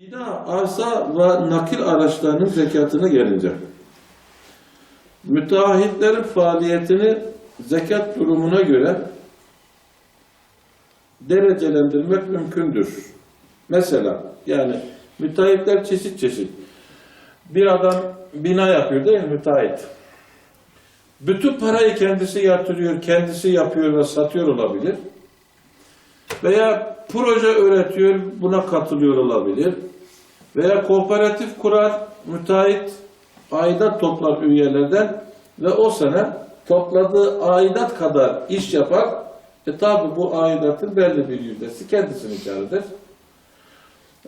Bina, arsa ve nakil araçlarının zekatına gelince, müteahhitlerin faaliyetini zekat durumuna göre derecelendirmek mümkündür. Mesela yani müteahhitler çeşit çeşit. Bir adam bina yapıyor değil mi müteahhit? Bütün parayı kendisi yatırıyor, kendisi yapıyor ve satıyor olabilir. Veya proje üretiyor, buna katılıyor olabilir. Veya kooperatif kurar, müteahhit aidat toplar üyelerden ve o sene topladığı aidat kadar iş yapar. E tabi bu aidatın belli bir yüzdesi kendisinin kârıdır.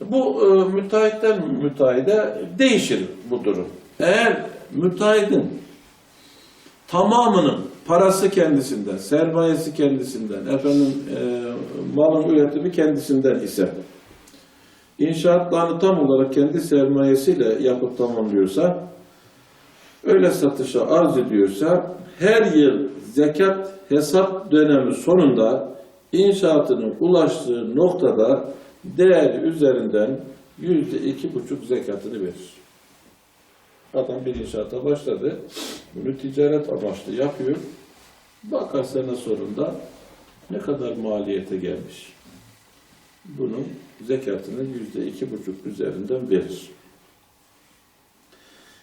Bu e, müteahhitten müteahhide değişir bu durum. Eğer müteahhidin tamamının parası kendisinden, sermayesi kendisinden, efendim e, malın üretimi kendisinden ise inşaatlarını tam olarak kendi sermayesiyle yapıp tamamlıyorsa öyle satışa arz ediyorsa her yıl zekat hesap dönemi sonunda inşaatının ulaştığı noktada değeri üzerinden yüzde iki buçuk zekatını verir. Adam bir inşaata başladı. Bunu ticaret amaçlı yapıyor. Bakar sene sonunda ne kadar maliyete gelmiş. Bunun zekatını yüzde iki buçuk üzerinden verir.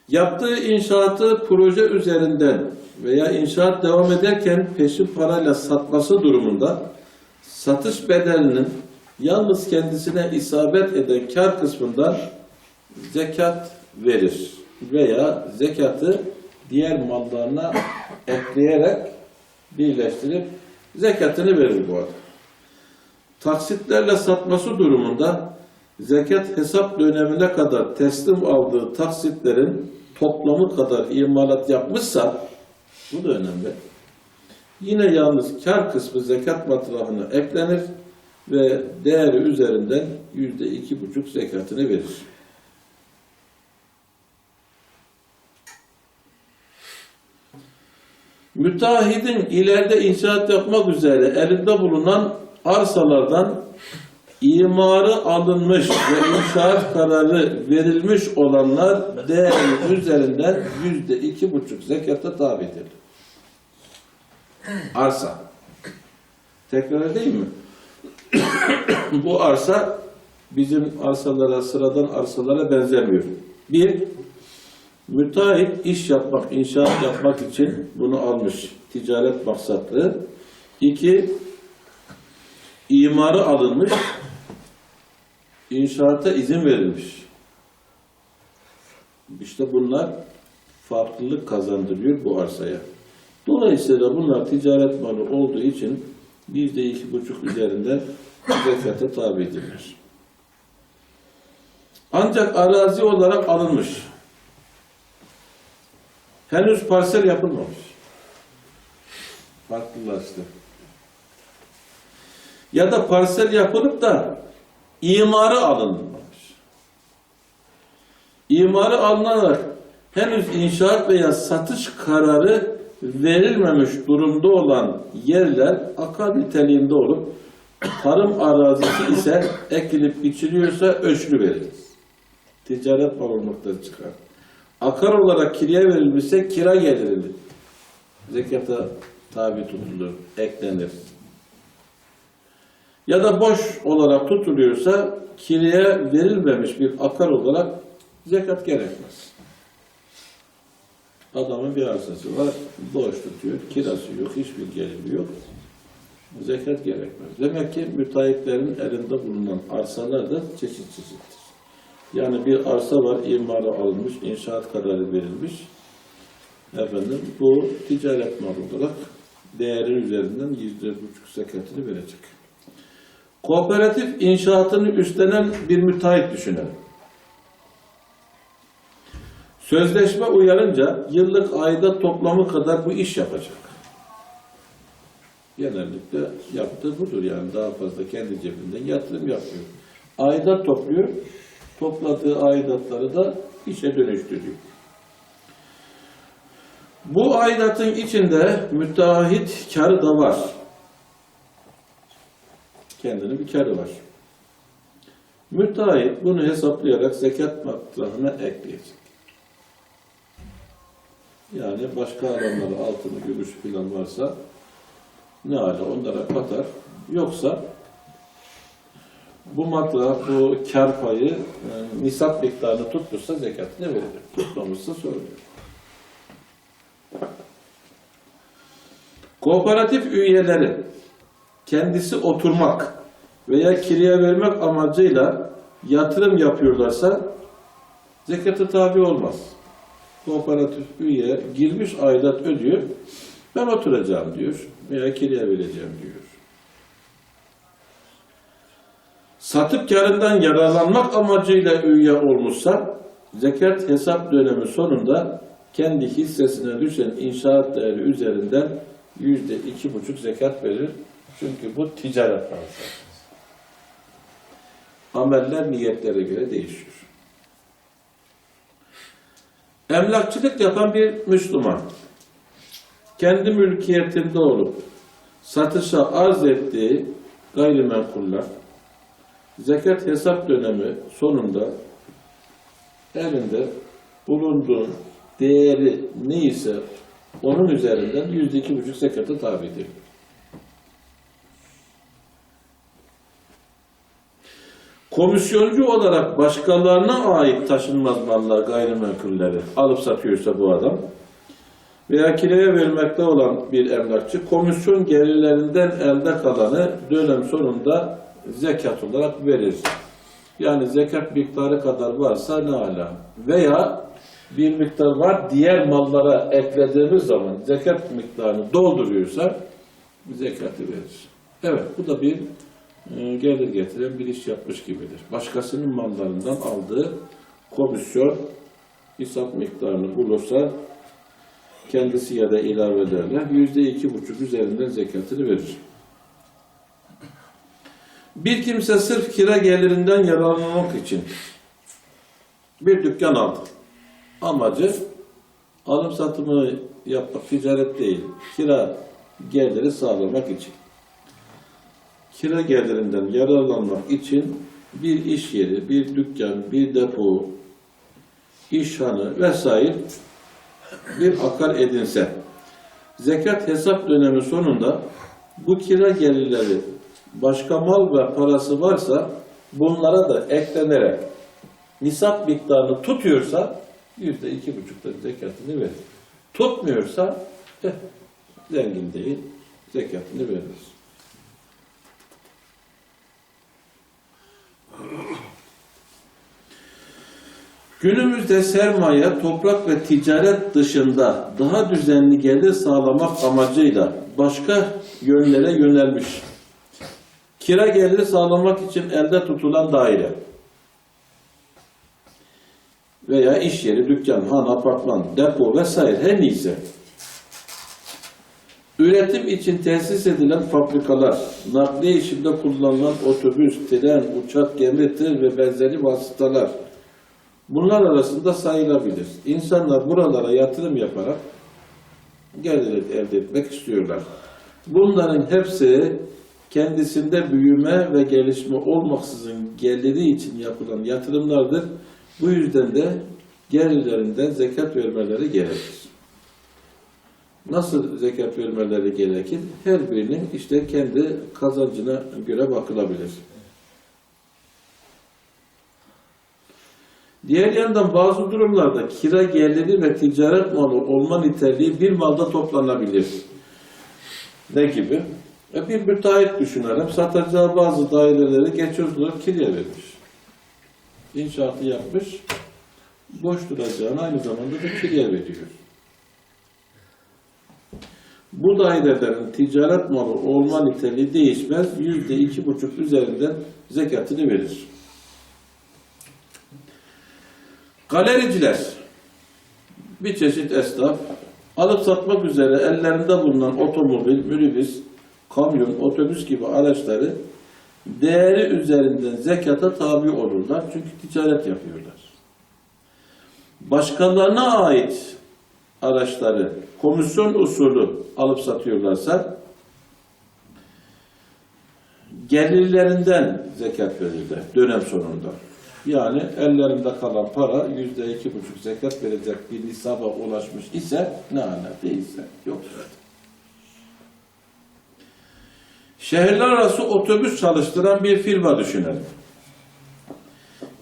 Yaptığı inşaatı proje üzerinden veya inşaat devam ederken peşin parayla satması durumunda satış bedelinin yalnız kendisine isabet eden kar kısmından zekat verir veya zekatı diğer mallarına ekleyerek birleştirip zekatını verir bu adam. Taksitlerle satması durumunda zekat hesap dönemine kadar teslim aldığı taksitlerin toplamı kadar imalat yapmışsa bu da önemli. Yine yalnız kar kısmı zekat matrahına eklenir ve değeri üzerinden yüzde iki buçuk zekatını verir. Müteahhidin ileride inşaat yapmak üzere elinde bulunan arsalardan imarı alınmış ve inşaat kararı verilmiş olanlar değeri üzerinden yüzde iki buçuk zekata tabidir. Arsa. Tekrar edeyim mi? Bu arsa bizim arsalara, sıradan arsalara benzemiyor. Bir, müteahhit iş yapmak, inşaat yapmak için bunu almış. Ticaret maksatlı. İki, imarı alınmış, inşaata izin verilmiş. İşte bunlar farklılık kazandırıyor bu arsaya. Dolayısıyla bunlar ticaret malı olduğu için yüzde iki buçuk üzerinden zekata tabi edilir. Ancak arazi olarak alınmış. Henüz parsel yapılmamış. Farklılaştı. Ya da parsel yapılıp da imarı alınmamış. İmarı alınarak henüz inşaat veya satış kararı verilmemiş durumda olan yerler akar niteliğinde olup tarım arazisi ise ekilip biçiliyorsa ölçülü verilir. Ticaret olmaktan çıkar. Akar olarak kiraya verilmişse kira geliridir. Zekata tabi tutulur, eklenir. Ya da boş olarak tutuluyorsa kiraya verilmemiş bir akar olarak zekat gerekmez. Adamın bir arsası var, boş tutuyor, kirası yok, hiçbir geliri yok. Zekat gerekmez. Demek ki müteahhitlerin elinde bulunan arsalar da çeşit çeşittir. Yani bir arsa var, imarı alınmış, inşaat kararı verilmiş. Efendim, bu ticaret malı olarak değerin üzerinden yüzde buçuk zekatını verecek. Kooperatif inşaatını üstlenen bir müteahhit düşünelim. Sözleşme uyarınca yıllık ayda toplamı kadar bu iş yapacak. Genellikle yaptığı budur yani daha fazla kendi cebinden yatırım yapıyor. Aidat topluyor, topladığı aidatları da işe dönüştürüyor. Bu aidatın içinde müteahhit karı da var. Kendinin bir karı var. Müteahhit bunu hesaplayarak zekat matrahına ekleyecek. Yani başka alanlara altını, gümüş filan varsa ne hala onlara katar. Yoksa bu matrah, bu kar payı e, nisap miktarını tutmuşsa zekatını verir. Tutmamışsa sormuyor. Kooperatif üyeleri kendisi oturmak veya kiraya vermek amacıyla yatırım yapıyorlarsa zekata tabi olmaz. Kooperatif üye girmiş aidat ödüyor, ben oturacağım diyor veya kiraya vereceğim diyor. Satıp karından yararlanmak amacıyla üye olmuşsa zekat hesap dönemi sonunda kendi hissesine düşen inşaat değeri üzerinden yüzde iki buçuk zekat verir. Çünkü bu ticaret transaksyonu. Ameller niyetlere göre değişiyor. Emlakçılık yapan bir Müslüman kendi mülkiyetinde olup satışa arz ettiği gayrimenkuller zekat hesap dönemi sonunda elinde bulunduğun değeri neyse onun üzerinden yüzde iki buçuk zekata tabidir. Komisyoncu olarak başkalarına ait taşınmaz mallar, gayrimenkulleri alıp satıyorsa bu adam veya kiraya vermekte olan bir emlakçı komisyon gelirlerinden elde kalanı dönem sonunda zekat olarak verir. Yani zekat miktarı kadar varsa ne ala. Veya bir miktar var diğer mallara eklediğimiz zaman zekat miktarını dolduruyorsa zekatı verir. Evet bu da bir e, gelir getiren bir iş yapmış gibidir. Başkasının mallarından aldığı komisyon hesap miktarını bulursa kendisi ya da ilavelerle yüzde iki buçuk üzerinden zekatını verir. Bir kimse sırf kira gelirinden yararlanmak için bir dükkan aldı. Amacı alım satımı yapmak, ticaret değil, kira geliri sağlamak için. Kira gelirinden yararlanmak için bir iş yeri, bir dükkan, bir depo, işhanı vesaire bir akar edinse, zekat hesap dönemi sonunda bu kira gelirleri başka mal ve parası varsa bunlara da eklenerek nisap miktarını tutuyorsa yüzde iki buçukta zekatını verir. Tutmuyorsa eh, zengin değil, zekatını verir. Günümüzde sermaye, toprak ve ticaret dışında daha düzenli gelir sağlamak amacıyla başka yönlere yönelmiş. Kira geliri sağlamak için elde tutulan daire veya iş yeri, dükkan, han, apartman, depo vesaire her neyse üretim için tesis edilen fabrikalar, nakliye işinde kullanılan otobüs, tren, uçak, gemi, tır ve benzeri vasıtalar bunlar arasında sayılabilir. İnsanlar buralara yatırım yaparak gelir elde etmek istiyorlar. Bunların hepsi kendisinde büyüme ve gelişme olmaksızın geliri için yapılan yatırımlardır. Bu yüzden de gelirlerinden zekat vermeleri gerekir. Nasıl zekat vermeleri gerekir? Her birinin işte kendi kazancına göre bakılabilir. Diğer yandan bazı durumlarda kira geliri ve ticaret malı olma niteliği bir malda toplanabilir. Ne gibi? E bir müteahhit düşünelim, satacağı bazı daireleri geçici olarak kiraya vermiş. İnşaatı yapmış, boş duracağını aynı zamanda da kiraya veriyor. Bu dairelerin ticaret malı olma niteliği değişmez, yüzde iki buçuk üzerinden zekatını verir. Galericiler, bir çeşit esnaf, alıp satmak üzere ellerinde bulunan otomobil, minibüs, kamyon, otobüs gibi araçları değeri üzerinden zekata tabi olurlar. Çünkü ticaret yapıyorlar. Başkalarına ait araçları komisyon usulü alıp satıyorlarsa gelirlerinden zekat verirler dönem sonunda. Yani ellerinde kalan para yüzde iki buçuk zekat verecek bir nisaba ulaşmış ise ne ala değilse yok Şehirler arası otobüs çalıştıran bir firma düşünelim.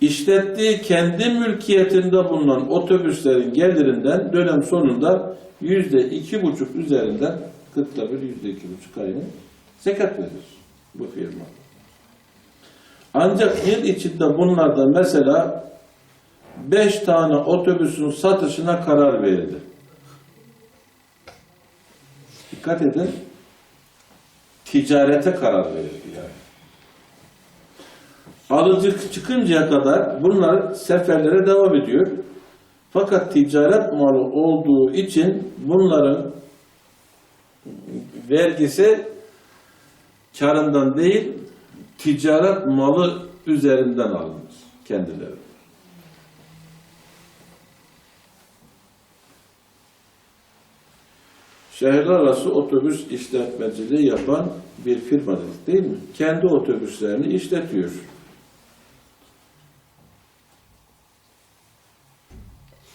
İşlettiği kendi mülkiyetinde bulunan otobüslerin gelirinden dönem sonunda yüzde iki buçuk üzerinden kırkta bir yüzde iki buçuk ayını zekat verir bu firma. Ancak yıl içinde bunlardan mesela beş tane otobüsün satışına karar verildi. Dikkat edin, ticarete karar verildi yani. Alıcı çıkıncaya kadar bunlar seferlere devam ediyor. Fakat ticaret malı olduğu için bunların vergisi karından değil, ticaret malı üzerinden alınır kendileri. Şehirler arası otobüs işletmeciliği yapan bir firma dedik değil mi? Kendi otobüslerini işletiyor.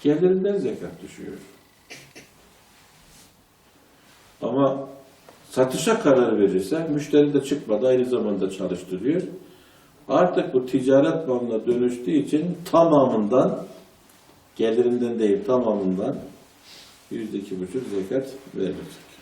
Gelirinden zekat düşüyor. Ama satışa karar verirse müşteri de çıkmadı aynı zamanda çalıştırıyor. Artık bu ticaret malına dönüştüğü için tamamından gelirinden değil tamamından yüzde iki buçuk zekat verilecek.